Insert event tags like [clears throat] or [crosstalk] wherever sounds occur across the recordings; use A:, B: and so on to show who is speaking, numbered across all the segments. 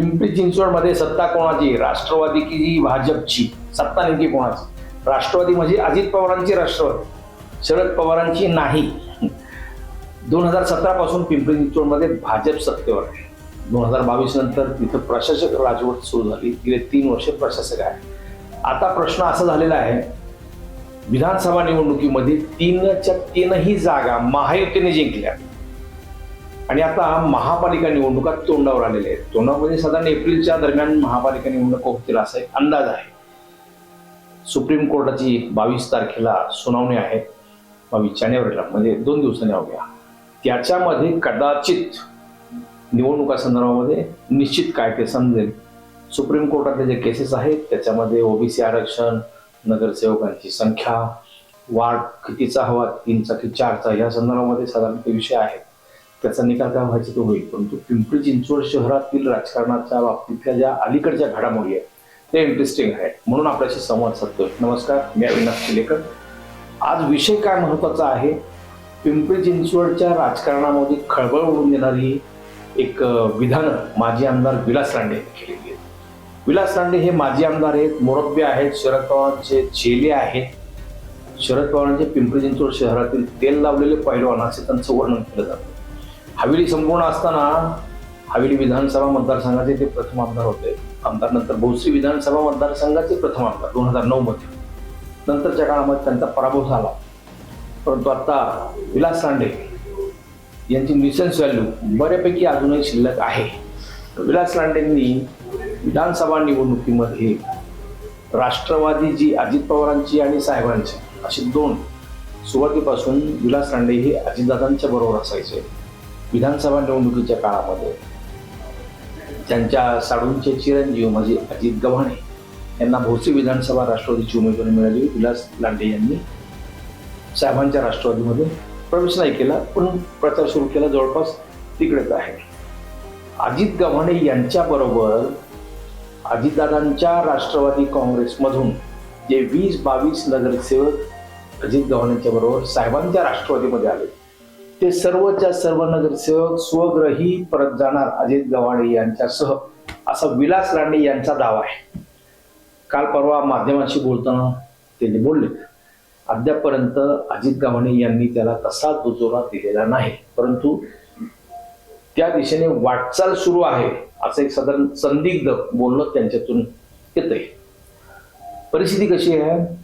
A: पिंपरी चिंचवडमध्ये सत्ता कोणाची? राष्ट्रवादी की जी भाजपची? सत्ता नेमकी कोणाची? राष्ट्रवादी म्हणजे अजित पवारांची राष्ट्रवादी. शरद पवारांची नाही. दोन हजार सतरा पासून पिंपरी चिंचवडमध्ये भाजप सत्तेवर आहे. दोन हजार बावीस नंतर तिथं प्रशासक राजवट सुरू झाली. गेले तीन वर्ष प्रशासक आहे. आता प्रश्न असा झालेला आहे विधानसभा निवडणुकीमध्ये तीनच्या तीनही जागा महायुतीने जिंकल्या. आणि आता महापालिका निवडणुका तोंडावर आलेल्या आहेत. तोंडामध्ये म्हणजे साधारण एप्रिलच्या दरम्यान महापालिका निवडणूक होतील असा एक अंदाज आहे. सुप्रीम कोर्टाची बावीस तारखेला सुनावणी आहे. बावीस जानेवारीला म्हणजे दोन दिवसांनी अवघ्या. त्याच्यामध्ये कदाचित निवडणुका संदर्भामध्ये निश्चित काय ते समजेल. सुप्रीम कोर्टातले जे केसेस आहेत त्याच्यामध्ये ओबीसी आरक्षण नगरसेवकांची संख्या वाढ कितीचा हवा तीनचा की चारचा या संदर्भामध्ये साधारण ते विषय आहेत. त्याचा निकाल काय व्हायचा तो होईल. परंतु पिंपरी चिंचवड शहरातील राजकारणाच्या बाबतीतल्या ज्या अलीकडच्या घडामोडी आहेत ते इंटरेस्टिंग आहे म्हणून आपल्याशी संवाद साधतोय. नमस्कार मी अविनाश किलेकर आज विषय काय महत्त्वाचा आहे? पिंपरी चिंचवडच्या राजकारणामध्ये खळबळ उडून देणारी एक विधानं माजी आमदार विलास रांडे यांनी केलेली आहेत. विलास रांडे हे माजी आमदार आहेत मोरब्बे आहेत शरद पवारांचे चेले आहेत. शरद पवारांचे पिंपरी चिंचवड शहरातील तेल लावलेले पैलवान असे त्यांचं वर्णन केलं जातं. हवेली संपूर्ण असताना हवेली विधानसभा मतदारसंघाचे ते प्रथम आमदार होते. आमदार नंतर भोसरी विधानसभा मतदारसंघाचे प्रथम आमदार दोन हजार नऊ मध्ये. नंतरच्या काळामध्ये त्यांचा पराभव झाला. परंतु आता विलास सांडे यांची निसेन्स व्हॅल्यू बऱ्यापैकी अजूनही शिल्लक आहे. विलास लांडेंनी विधानसभा निवडणुकीमध्ये राष्ट्रवादी जी अजित पवारांची आणि साहेबांची अशी दोन सुरुवातीपासून विलास लांडे हे अजितदादांच्या बरोबर असायचे. विधानसभा निवडणुकीच्या काळामध्ये त्यांच्या साडूंचे चिरंजीव म्हणजे अजित गव्हाणे यांना भोसी विधानसभा राष्ट्रवादीची उमेदवारी मिळाली. विलास लांडे यांनी साहेबांच्या राष्ट्रवादीमध्ये प्रवेश नाही केला पण प्रचार सुरू केला. जवळपास तिकडेच आहे. अजित गव्हाणे यांच्याबरोबर अजितदादांच्या राष्ट्रवादी काँग्रेसमधून जे वीस बावीस नगरसेवक अजित गव्हाणेंच्या बरोबर साहेबांच्या राष्ट्रवादीमध्ये आले. ते सर्वच्या सर्व नगरसेवक स्वग्रही परत जाणार अजित गव्हाणे यांच्यासह. असा विलास लांडे यांचा दावा आहे. काल परवा माध्यमांशी बोलताना त्यांनी बोलले अद्यापर्यंत अजित गव्हाणे यांनी त्याला तसा दुजोरा दिलेला नाही. परंतु त्या दिशेने वाटचाल सुरू आहे असं एक साधारण संदिग्ध बोलणं त्यांच्यातून येतंय. परिस्थिती कशी आहे?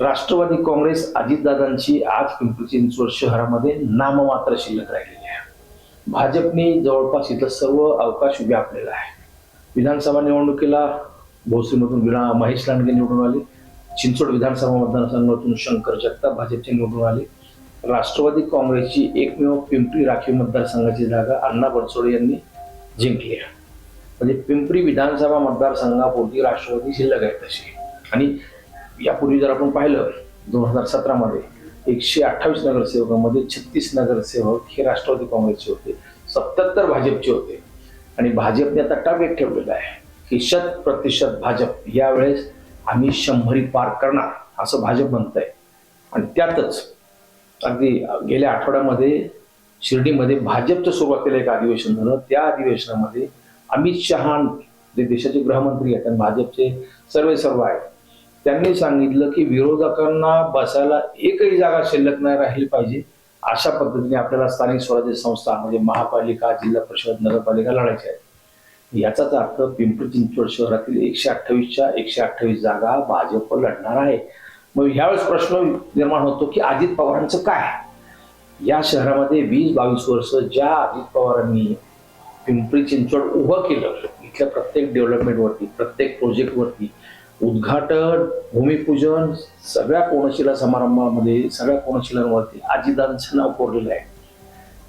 A: राष्ट्रवादी काँग्रेस अजितदादांची आज पिंपरी चिंचवड शहरामध्ये नाममात्र शिल्लक राहिलेली आहे. भाजपने जवळपास इथं सर्व अवकाश व्यापलेला आहे. विधानसभा निवडणुकीला भोसरीमधून विना महेश लांडगे निवडून आले. चिंचवड विधानसभा मतदारसंघातून शंकर जगताप भाजपचे निवडून आले. राष्ट्रवादी काँग्रेसची एकमेव पिंपरी राखीव मतदारसंघाची जागा अण्णा बनसोडे यांनी जिंकली आहे. म्हणजे पिंपरी विधानसभा मतदारसंघापुरती राष्ट्रवादी शिल्लक आहे तशी. आणि यापूर्वी जर आपण पाहिलं दोन हजार सतरामध्ये एकशे अठ्ठावीस नगरसेवकांमध्ये छत्तीस नगरसेवक हे राष्ट्रवादी काँग्रेसचे होते सत्याहत्तर भाजपचे होते. आणि भाजपने आता टार्गेट ठेवलेलं आहे की शत प्रतिशत भाजप यावेळेस आम्ही शंभरी पार करणार असं भाजप म्हणत आहे आणि त्यातच अगदी गेल्या आठवड्यामध्ये शिर्डीमध्ये भाजपचं सुरुवातीला एक अधिवेशन झालं. त्या अधिवेशनामध्ये अमित शहा जे देशाचे गृहमंत्री आहेत आणि भाजपचे सर्वे सर्व आहेत त्यांनी सांगितलं की विरोधकांना बसायला एकही जागा शिल्लक नाही राहिली पाहिजे. अशा पद्धतीने आपल्याला स्थानिक स्वराज्य संस्था म्हणजे महापालिका जिल्हा परिषद नगरपालिका लढायच्या आहेत याचाच अर्थ पिंपरी चिंचवड शहरातील एकशे अठ्ठावीसच्या एकशे अठ्ठावीस जागा भाजप लढणार आहे. मग ह्यावेळेस प्रश्न निर्माण होतो की अजित पवारांचं काय? या शहरामध्ये वीस बावीस वर्ष ज्या अजित पवारांनी पिंपरी चिंचवड उभं केलं इथल्या प्रत्येक डेव्हलपमेंटवरती प्रत्येक प्रोजेक्टवरती उद्घाटन भूमिपूजन सगळ्या कोणशिला समारंभामध्ये सगळ्या कोणशिलांवरती आजीदादांचं नाव कोरलेलं आहे.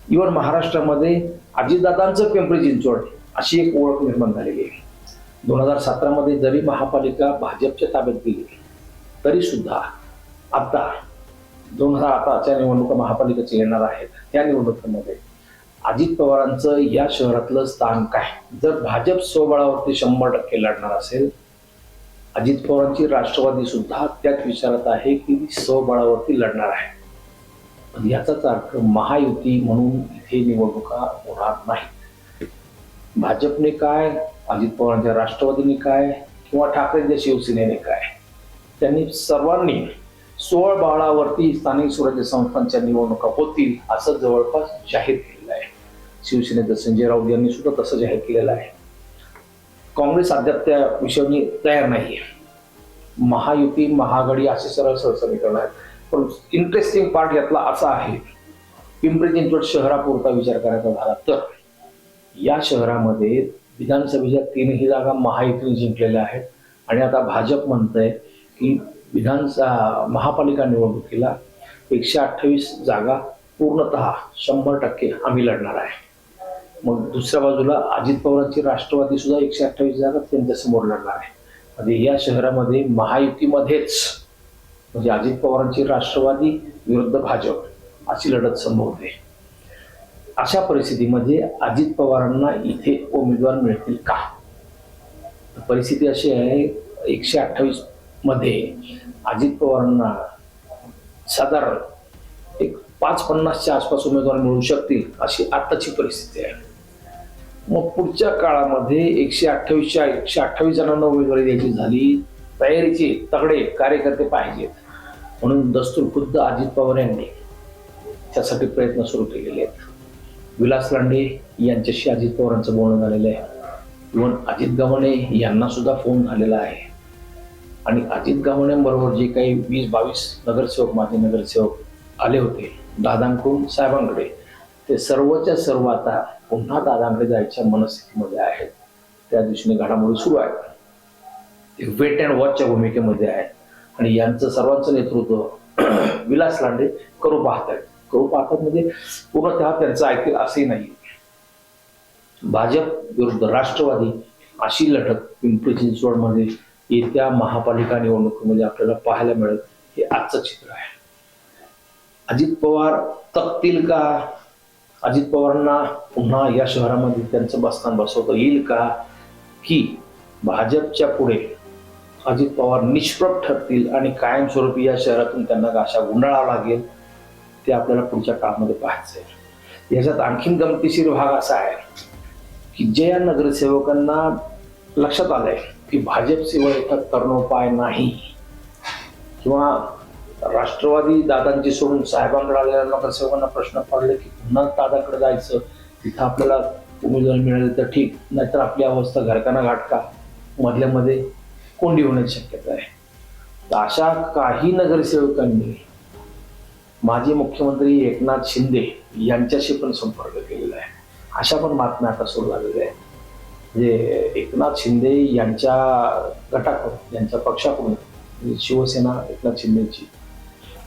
A: इव्हन महाराष्ट्रामध्ये आजीदादांचं पिंपरी चिंचवड अशी एक ओळख निर्माण झालेली आहे. दोन हजार सतरामध्ये जरी महापालिका भाजपच्या ताब्यात गेली तरी सुद्धा आता दोन हजार आताच्या निवडणुका महापालिकेच्या येणार आहेत. त्या निवडणुकीमध्ये अजित पवारांचं या शहरातलं स्थान काय? जर भाजप स्वबळावरती शंभर टक्के लढणार असेल अजित पवारांची राष्ट्रवादी सुद्धा त्याच विचारात आहे की ती स्वबळावरती लढणार आहे. पण याचाच अर्थ महायुती म्हणून इथे निवडणुका होणार नाहीत. भाजपने काय अजित पवारांच्या राष्ट्रवादीने काय किंवा ठाकरेंच्या शिवसेनेने काय? त्यांनी सर्वांनी सोळ बाळावरती स्थानिक स्वराज्य संस्थांच्या निवडणुका होतील असं जवळपास जाहीर केलेलं आहे. शिवसेनेचं संजय राऊत यांनी सुद्धा तसं जाहीर केलेलं आहे. काँग्रेस अद्याप त्या विषयाने तयार नाहीये. महायुती महाआघाडी असे सरळ सरळ समीकरण आहेत. पण इंटरेस्टिंग पार्ट यातला असा आहे पिंपरी चिंचवड शहरापुरता विचार करायचा झाला तर या शहरामध्ये विधानसभेच्या तीनही जागा महायुतीने जिंकलेल्या आहेत. आणि आता भाजप म्हणतंय की विधानसभा महापालिका निवडणुकीला एकशे अठ्ठावीस जागा पूर्णतः शंभर टक्के आम्ही लढणार आहे. मग दुसऱ्या बाजूला अजित पवारांची राष्ट्रवादी सुद्धा एकशे अठ्ठावीस जागा त्यांच्यासमोर लढणार आहे. म्हणजे या शहरामध्ये महायुतीमध्येच म्हणजे अजित पवारांची राष्ट्रवादी विरुद्ध भाजप अशी लढत संभवते अशा परिस्थितीमध्ये अजित पवारांना इथे उमेदवार मिळतील का? परिस्थिती अशी आहे एकशे अठ्ठावीसमध्ये अजित पवारांना साधारण एक पाच पन्नासच्या आसपास उमेदवार मिळू शकतील अशी आत्ताची परिस्थिती आहे. मग पुढच्या काळामध्ये एकशे अठ्ठावीसच्या एकशे अठ्ठावीस जणांना उमेदवारी द्यायची झाली. तयारीचे तगडे कार्यकर्ते पाहिजेत. म्हणून दस्तूर खुद्द अजित पवार यांनी त्यासाठी प्रयत्न सुरू केलेले आहेत. विलास लांडे यांच्याशी अजित पवारांचं बोलणं झालेलं आहे. इव्हन अजित गव्हाणे यांना सुद्धा फोन झालेला आहे. आणि अजित गव्हाण्यांबरोबर जे काही वीस बावीस नगरसेवक माजी नगरसेवक आले होते दादांकडून साहेबांकडे ते सर्वच्या सर्व आता पुन्हा दादांकडे जायच्या मनस्थितीमध्ये आहेत. त्या दिवशीने घडामोडी सुरू आहेत. ते वेट अँड वॉचच्या भूमिकेमध्ये आहेत. आणि यांचं सर्वांचं नेतृत्व [clears throat] विलास लांडे करू पाहतात करू पाहतात म्हणजे पूर्णतः त्यांचं ऐकतील असंही नाही. भाजप विरुद्ध राष्ट्रवादी अशी लढत पिंपरी चिंचवडमध्ये येत्या महापालिका निवडणुकीमध्ये आपल्याला पाहायला मिळेल हे आजचं चित्र आहे. अजित पवार तकतील का? अजित पवारांना पुन्हा या शहरामध्ये त्यांचं बसस्थान बसवता येईल का? की भाजपच्या पुढे अजित पवार निष्प्रभ ठरतील आणि कायमस्वरूपी या शहरातून त्यांना गाशा गुंडाळावा लागेल ते आपल्याला पुढच्या काळामध्ये पाहायचं आहे. याच्यात आणखीन गमतीशीर भाग असा आहे की जे या नगरसेवकांना लक्षात आलंय की भाजपशिवाय इथं कर्णोपाय नाही किंवा राष्ट्रवादी दादांची सोडून साहेबांकडे आलेल्या नगरसेवकांना प्रश्न पडले की पुन्हा दादाकडे जायचं तिथं आपल्याला उमेदवारी मिळाली तर ठीक नाहीतर आपली अवस्था घरकाना घाटका मधल्यामध्ये कोंडी होण्याची शक्यता आहे. तर अशा काही नगरसेवकांनी माजी मुख्यमंत्री एकनाथ शिंदे यांच्याशी पण संपर्क केलेला आहे. अशा पण बातम्या आता सुरू झालेल्या आहेत. म्हणजे एकनाथ शिंदे यांच्या गटाकडून यांच्या पक्षाकडून म्हणजे शिवसेना एकनाथ शिंदेची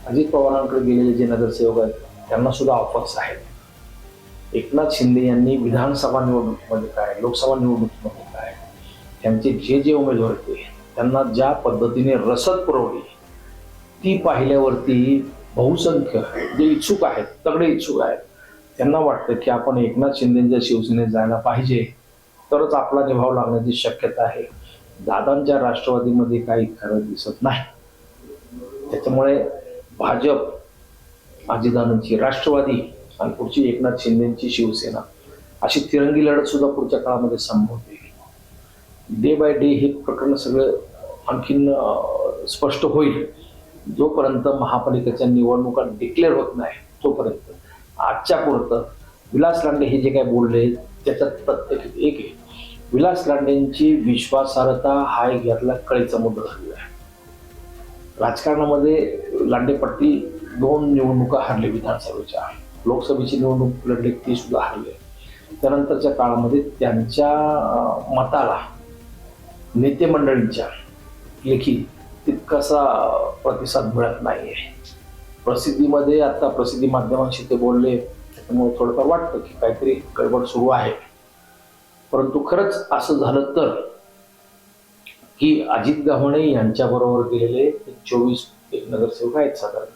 A: अजित पवारांकडे गेलेले जे नगरसेवक आहेत त्यांना सुद्धा ऑफर्स आहेत. एकनाथ शिंदे यांनी विधानसभा निवडणुकीमध्ये काय लोकसभा निवडणुकीमध्ये काय त्यांचे जे जे उमेदवार होते त्यांना ज्या पद्धतीने रसद पुरवली ती पाहिल्यावरती बहुसंख्य जे इच्छुक आहेत तगडे इच्छुक आहेत त्यांना वाटतं की आपण एकनाथ शिंदेच्या शिवसेनेत जायला पाहिजे. तरच आपला निभाव लागण्याची शक्यता आहे. दादांच्या राष्ट्रवादीमध्ये काही खरं दिसत नाही. त्याच्यामुळे भाजप अजितदादांची राष्ट्रवादी आणि पुढची एकनाथ शिंदेची शिवसेना अशी तिरंगी लढत सुद्धा पुढच्या काळामध्ये संभवते डे बाय डे हे प्रकरण सगळं आणखीन स्पष्ट होईल. जोपर्यंत महापालिकेच्या निवडणुका डिक्लेअर होत नाही तोपर्यंत. आजच्या पुरतं विलास लांडे हे जे काय बोलले त्याच्यात प्रत्येक एक आहे. विलास लांडेंची विश्वासार्हता हा एक यातला कळीचा मुद्दा झालेला आहे. राजकारणामध्ये लांडेपट्टी दोन निवडणुका हरले विधानसभेच्या. लोकसभेची निवडणूक लढली ती सुद्धा हरले. त्यानंतरच्या काळामध्ये त्यांच्या मताला नेते मंडळींच्या लेखी तितकासा प्रतिसाद मिळत नाही आहे प्रसिद्धीमध्ये आता प्रसिद्धी माध्यमांशी ते बोलले त्याच्यामुळे थोडंफार वाटतं की काहीतरी गडबड सुरू आहे. परंतु खरंच असं झालं तर की अजित गव्हाणे यांच्याबरोबर गेलेले चोवीस एक नगरसेवक आहेत साधारण.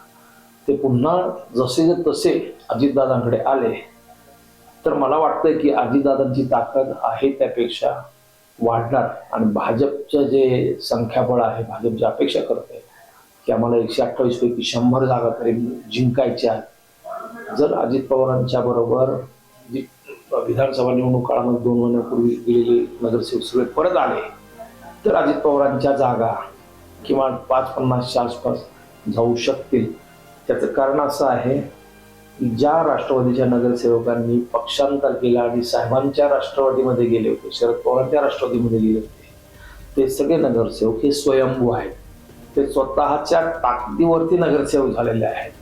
A: ते पुन्हा जसे तसे अजितदादांकडे आले. तर मला वाटतं की अजितदादांची ताकद आहे त्यापेक्षा वाढणार. आणि भाजपचं जे संख्याबळ आहे भाजप जी अपेक्षा करते की आम्हाला एकशे अठ्ठावीस पैकी शंभर जागा तरी जिंकायच्या जर अजित पवारांच्या बरोबर जी विधानसभा निवडणूक काळामध्ये दोन महिन्यापूर्वी गेलेले नगरसेवक सगळे परत आले तर अजित पवारांच्या जागा किमान पाच पन्नासच्या आसपास जाऊ शकतील. त्याचं कारण असं आहे की ज्या राष्ट्रवादीच्या नगरसेवकांनी पक्षांतर केला आणि साहेबांच्या राष्ट्रवादीमध्ये गेले होते शरद पवारांच्या राष्ट्रवादीमध्ये गेले होते ते सगळे नगरसेवक हे स्वयंभू आहेत. ते स्वतःच्या ताकदीवरती नगरसेवक झालेले आहेत.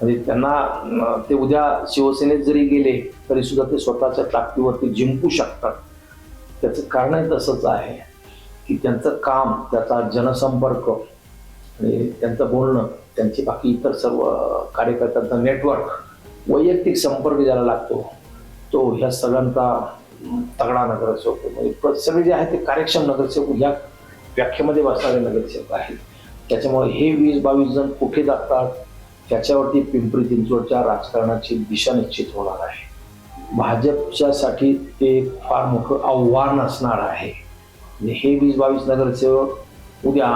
A: म्हणजे त्यांना ते उद्या शिवसेनेत जरी गेले तरी सुद्धा ते स्वतःच्या ताकदीवरती जिंकू शकतात. त्याचं कारणही तसंच आहे. की त्यांचं काम त्याचा जनसंपर्क आणि त्यांचं बोलणं त्यांची बाकी इतर सर्व कार्यकर्त्यांचा नेटवर्क वैयक्तिक संपर्क ज्याला लागतो तो ह्या सगळ्यांचा तगडा नगरसेवक म्हणजे सगळे जे आहेत ते कार्यक्षम नगरसेवक ह्या व्याख्येमध्ये बसणारे नगरसेवक आहेत. त्याच्यामुळे हे वीस बावीस जण कुठे जातात त्याच्यावरती पिंपरी चिंचवडच्या राजकारणाची दिशा निश्चित होणार आहे. भाजपच्यासाठी ते फार मोठं आव्हान असणार आहे. हे वीस बावीस नगरसेवक उद्या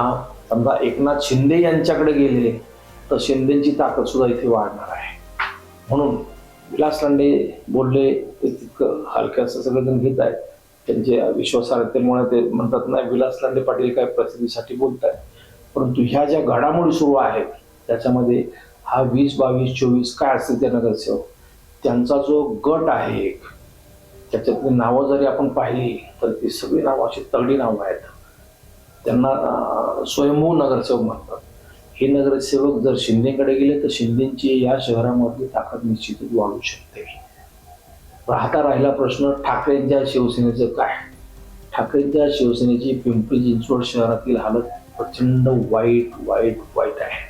A: समजा एकनाथ शिंदे यांच्याकडे गेले तर शिंदेची ताकद सुद्धा इथे वाढणार आहे. म्हणून विलास लांडे बोलले ते तितकं हलक्याचं सगळेजण घेत आहेत. त्यांच्या विश्वासार्हतेमुळे ते म्हणतात नाही विलास लांडे पाटील काय प्रसिद्धीसाठी बोलत आहेत परंतु ह्या ज्या घडामोडी सुरू आहेत त्याच्यामध्ये हा वीस बावीस चोवीस काय असतील त्या नगरसेवक? त्यांचा जो गट आहे एक त्याच्यातली नावं जरी आपण पाहिली तर ती सगळी नावं अशी तगडी नावं आहेत. त्यांना स्वयंभू नगरसेवक म्हणतात. हे नगरसेवक जर शिंदेकडे गेले तर शिंदेची या शहरामधली ताकद निश्चितच वाढू शकते. राहता राहिला प्रश्न ठाकरेंच्या शिवसेनेचं काय? ठाकरेंच्या शिवसेनेची पिंपरी चिंचवड शहरातील हालत प्रचंड वाईट वाईट वाईट आहे.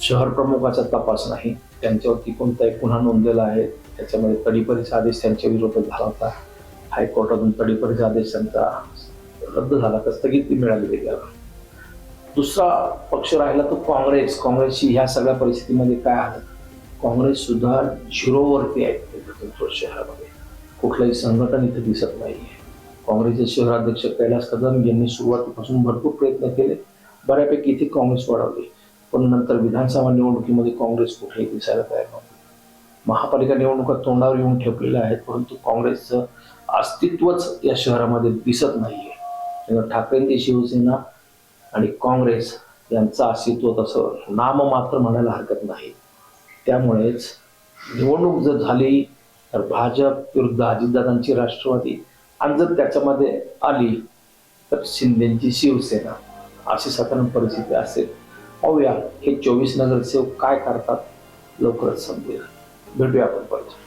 A: शहर प्रमुखाचा तपास नाही. त्यांच्यावरती कोणताही गुन्हा नोंदलेला आहे. त्याच्यामध्ये तडीपरीचा आदेश त्यांच्या विरोधात झाला होता. हायकोर्टातून तडीपरीचा आदेश त्यांचा रद्द झाला तर स्थगिती मिळाली त्याला दुसरा पक्ष राहिला तो काँग्रेस. काँग्रेसची ह्या सगळ्या परिस्थितीमध्ये काय आलं काँग्रेस सुद्धा झिरोवरती आहे शहरामध्ये. कुठलंही संघटन इथे दिसत नाहीये. काँग्रेसचे शहराध्यक्ष कैलास कदम यांनी सुरुवातीपासून भरपूर प्रयत्न केले. बऱ्यापैकी इथे काँग्रेस वाढवली. पण नंतर विधानसभा निवडणुकीमध्ये काँग्रेस कुठेही दिसायला तयार नव्हती. महापालिका निवडणुका तोंडावर येऊन ठेपलेल्या आहेत परंतु काँग्रेसचं अस्तित्वच या शहरामध्ये दिसत नाहीये. त्यामुळे ठाकरेंची शिवसेना आणि काँग्रेस यांचं अस्तित्व तसं नाममात्र म्हणायला हरकत नाही. त्यामुळेच निवडणूक जर झाली तर भाजप विरुद्ध अजितदादांची राष्ट्रवादी आणि जर त्याच्यामध्ये आली तर शिंदेची शिवसेना अशी साधारण परिस्थिती असेल. पाहूया हे चोवीस नगरसेवक काय करतात लवकरच समजेल. भेटूया आपण परत